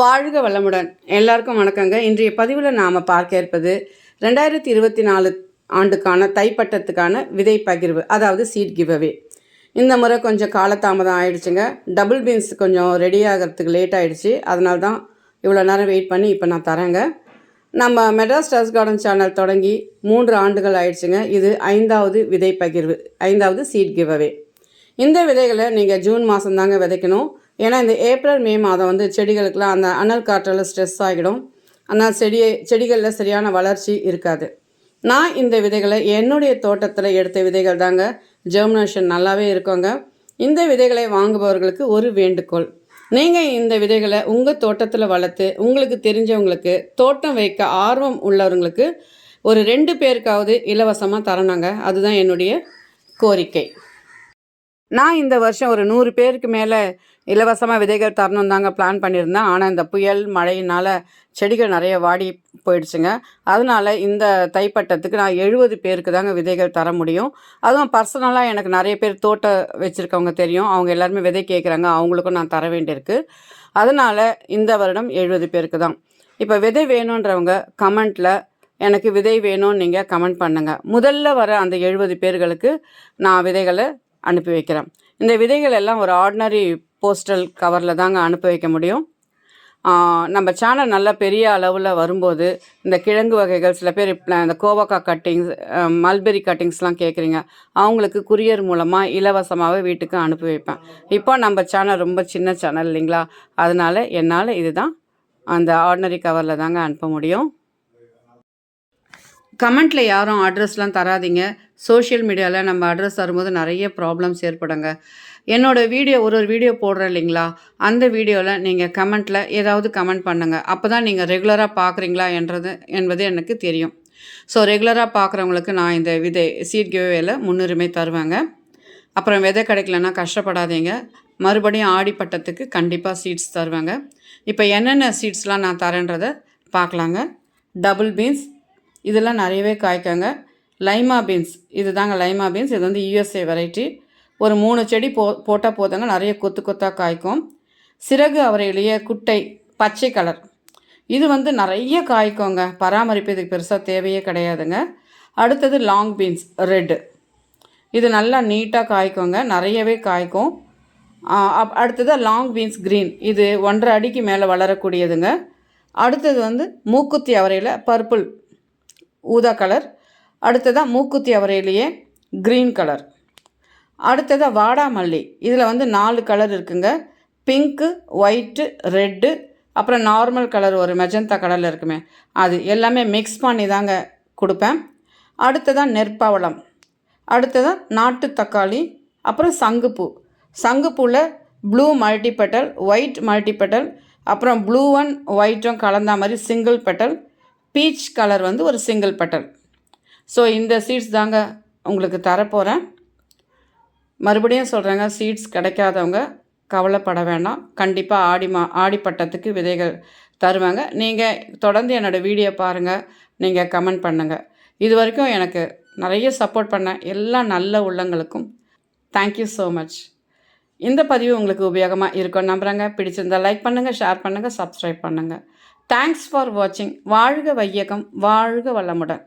வாழ்க வளமுடன். எல்லாருக்கும் வணக்கங்க. இன்றைய பதிவில் நாம் பார்க்க இருப்பது ரெண்டாயிரத்தி இருபத்தி நாலு ஆண்டுக்கான தைப்பட்டத்துக்கான விதை பகிர்வு அதாவது சீட் கிவ்அவே இந்த முறை கொஞ்சம் காலதாமதம் ஆயிடுச்சுங்க. டபுள் பீன்ஸ் கொஞ்சம் ரெடி ஆகிறதுக்கு லேட் ஆகிடுச்சு அதனால தான் இவ்வளோ நேரம் வெயிட் பண்ணி இப்போ நான் தரேங்க. நம்ம மெட்ராஸ் டஸ் கார்டன் சேனல் தொடங்கி மூன்று ஆண்டுகள் ஆயிடுச்சுங்க. இது ஐந்தாவது விதை பகிர்வு ஐந்தாவது சீட் கிவ்அவே இந்த விதைகளை நீங்கள் ஜூன் மாதம் தாங்க விதைக்கணும். ஏன்னா இந்த ஏப்ரல் மே மாதம் வந்து செடிகளுக்கெலாம் அந்த அனல் காற்றால் ஸ்ட்ரெஸ் ஆகிடும். ஆனால் செடியை செடிகளில் சரியான வளர்ச்சி இருக்காது. நான் இந்த விதைகளை என்னுடைய தோட்டத்தில் எடுத்த விதைகள் தாங்க. ஜெர்மினேஷன் நல்லாவே இருக்குங்க. இந்த விதைகளை வாங்குபவர்களுக்கு ஒரு வேண்டுகோள். நீங்கள் இந்த விதைகளை உங்கள் தோட்டத்தில் வளர்த்து உங்களுக்கு தெரிஞ்சவங்களுக்கு தோட்டம் வைக்க ஆர்வம் உள்ளவங்களுக்கு ஒரு ரெண்டு பேருக்காவது இலவசமாக தரணுங்க. அதுதான் என்னுடைய கோரிக்கை. நான் இந்த வருஷம் ஒரு நூறு பேருக்கு மேலே இலவசமாக விதைகள் தரணும் தாங்க பிளான் பண்ணியிருந்தேன். ஆனால் இந்த புயல் மழையினால் செடிகள் நிறைய வாடி போயிடுச்சுங்க. அதனால இந்த தைப்பட்டத்துக்கு நான் எழுபது பேருக்கு தாங்க விதைகள் தர முடியும். அதுவும் பர்சனலாக எனக்கு நிறைய பேர் தோட்டம் வச்சுருக்கவங்க தெரியும். அவங்க எல்லாருமே விதை கேட்குறாங்க அவங்களுக்கும் நான் தர வேண்டியிருக்கு. அதனால் இந்த வருடம் எழுபது பேருக்கு தான். இப்போ விதை வேணுன்றவங்க கமெண்ட்டில் எனக்கு விதை வேணும்னு நீங்கள் கமெண்ட் பண்ணுங்கள் முதல்ல வர அந்த எழுபது பேர்களுக்கு நான் விதைகளை அனுப்பி வைக்கிறேன். இந்த விதைகள் எல்லாம் ஒரு ஆர்டினரி போஸ்டல் கவரில் தாங்க அனுப்பி வைக்க முடியும். நம்ம சேனல் நல்ல பெரிய அளவில் வரும்போது இந்த கிழங்கு வகைகள் சில பேர் இந்த கோவக்காய் கட்டிங்ஸ் மல்பெரி கட்டிங்ஸ்லாம் கேட்குறீங்க அவங்களுக்கு குரியர் மூலமாக இலவசமாகவே வீட்டுக்கு அனுப்பி வைப்பேன். இப்போ நம்ம சேனல் ரொம்ப சின்ன சேனல் இல்லைங்களா? அதனால் என்னால் இதுதான் அந்த ஆர்டினரி கவரில் தாங்க அனுப்ப முடியும். கமெண்ட்டில் யாரும் அட்ரஸ்லாம் தராதீங்க. சோஷியல் மீடியாவில் நம்ம அட்ரஸ் தரும்போது நிறைய ப்ராப்ளம்ஸ் ஏற்படுங்க. என்னோடய வீடியோ ஒரு ஒரு வீடியோ போடுறேன் இல்லைங்களா? அந்த வீடியோவில் நீங்கள் கமெண்ட்டில் ஏதாவது கமெண்ட் பண்ணுங்கள் அப்போ தான் நீங்கள் ரெகுலராக பார்க்குறீங்களா என்றது என்பது எனக்கு தெரியும். ஸோ ரெகுலராக பார்க்குறவங்களுக்கு நான் இந்த விதை சீட் கிவேல முன்னுரிமை தருவேங்க. அப்புறம் விதை கிடைக்கலன்னா கஷ்டப்படாதீங்க. மறுபடியும் ஆடிப்பட்டத்துக்கு கண்டிப்பாக சீட்ஸ் தருவேங்க. இப்போ என்னென்ன சீட்ஸ்லாம் நான் தரேன்றதை பார்க்கலாங்க டபுள் பீன்ஸ் இதெல்லாம் நிறையவே காய்க்காங்க. லைமா பீன்ஸ். இது தாங்க லைமா பீன்ஸ். இது வந்து யூஎஸ்ஏ வெரைட்டி ஒரு மூணு செடி போ போட்டால் போதாங்க. நிறைய கொத்து கொத்தாக காய்க்கும். சிறகு அவரையிலேயே குட்டை பச்சை கலர். இது வந்து நிறைய காய்க்குங்க. பராமரிப்பு இதுக்கு பெருசாக தேவையே கிடையாதுங்க. அடுத்தது லாங் பீன்ஸ் ரெட்டு இது நல்லா நீட்டாக காய்க்குங்க. நிறையவே காய்க்கும். அப்- அடுத்தது லாங் பீன்ஸ் க்ரீன் இது ஒன்றரை அடிக்கு மேலே வளரக்கூடியதுங்க. அடுத்தது வந்து மூக்குத்தி அவரையில் பர்பிள் ஊதா கலர். அடுத்ததாக மூக்குத்தி அவரையிலேயே க்ரீன் கலர். அடுத்ததாக வாடாமல்லி இதில் வந்து நாலு கலர் இருக்குங்க. பிங்க்கு ஒயிட்டு ரெட்டு அப்புறம் நார்மல் கலர் ஒரு மெஜந்தா கலரில் இருக்குமே. அது எல்லாமே மிக்ஸ் பண்ணி தாங்க கொடுப்பேன். அடுத்ததாக நெற்பவளம். அடுத்ததாக நாட்டு தக்காளி அப்புறம் சங்குப்பூ. சங்குப்பூவில் ப்ளூ மல்டிபெட்டல் ஒயிட் மல்டிபெட்டல் அப்புறம் ப்ளூ அண்ட் ஒயிட்டும் கலந்த மாதிரி சிங்கிள் பெட்டல் பீச் கலர் வந்து ஒரு சிங்கிள் பட்டல் ஸோ இந்த சீட்ஸ் தாங்க உங்களுக்கு தரப்போகிறேன் மறுபடியும் சொல்கிறேங்க சீட்ஸ் கிடைக்காதவங்க கவலைப்பட வேண்டாம். கண்டிப்பாக ஆடி மா ஆடிப்பட்டத்துக்கு விதைகள் தருவாங்க. நீங்கள் தொடர்ந்து என்னோடய வீடியோ பாருங்கள் நீங்கள் கமெண்ட் பண்ணுங்கள் இது வரைக்கும் எனக்கு நிறைய சப்போர்ட் பண்ண எல்லா நல்ல உள்ளங்களுக்கும் தேங்க்யூ ஸோ மச் இந்த பதிவு உங்களுக்கு உபயோகமாக இருக்கும் நம்புகிறேங்க பிடிச்சிருந்தா லைக் பண்ணுங்கள் ஷேர் பண்ணுங்கள் சப்ஸ்கிரைப் பண்ணுங்கள் தேங்க்ஸ் ஃபார் வாட்சிங் வாழ்க வையகம் வாழ்க வளமுடன்.